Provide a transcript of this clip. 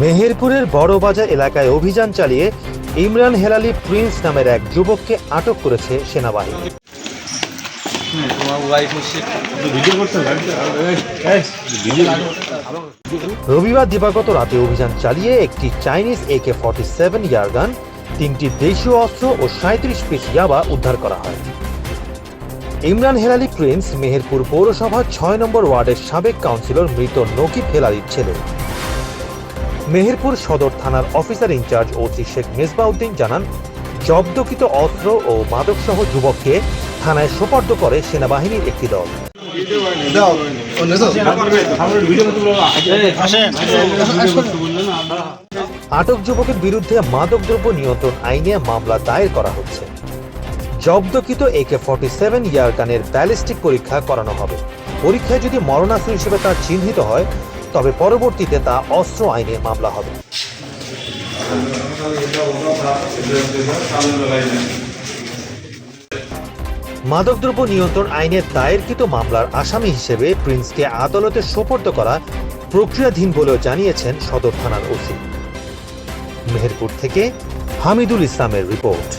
মেহেরপুরের বড়বাজার এলাকায় অভিযান চালিয়ে ইমরান হেলালি প্রিন্স নামের এক যুবককে আটক করেছে সেনাবাহিনী। রবিবার দিবাগত রাতে অভিযান চালিয়ে একটি Chinese AK forty seven air gun তিনটি দেশীয় অস্ত্র ও সাঁত্রিশ পিস ইয়াবা উদ্ধার করা হয়। ইমরান হেলালি প্রিন্স মেহেরপুর পৌরসভার ছয় নম্বর ওয়ার্ডের সাবেক কাউন্সিলর মৃত নকিব হেলালির ছেলে। মেহেরপুর সদর থানার officer in charge OC Sheikh Mezbauddin জানান, জব্দকৃত অস্ত্র ও মাদকসহ যুবককে থানায় সোপর্দ করে সেনাবাহিনীর একটি দল। আটক যুবকের বিরুদ্ধে মাদকদ্রব্য নিয়ন্ত্রণ আইনে মামলা দায়ের করা হচ্ছে। জব্দকৃত একে ফর্টি সেভেন ইয়ারগানের ব্যালিস্টিক পরীক্ষা করানো হবে। পরীক্ষায় যদি মরণাস্ত্র হিসেবে তা চিহ্নিত হয়, তবে পরবর্তীতে তা অস্ত্র আইনে মামলা হবে। মাদকদ্রব্য নিয়ন্ত্রণ আইনের দায়েরকৃত মামলার আসামি হিসেবে প্রিন্সকে আদালতে সোপর্দ করা প্রক্রিয়াধীন বলেও জানিয়েছেন সদর থানার ওসি। মেহেরপুর থেকে হামিদুল ইসলামের রিপোর্ট।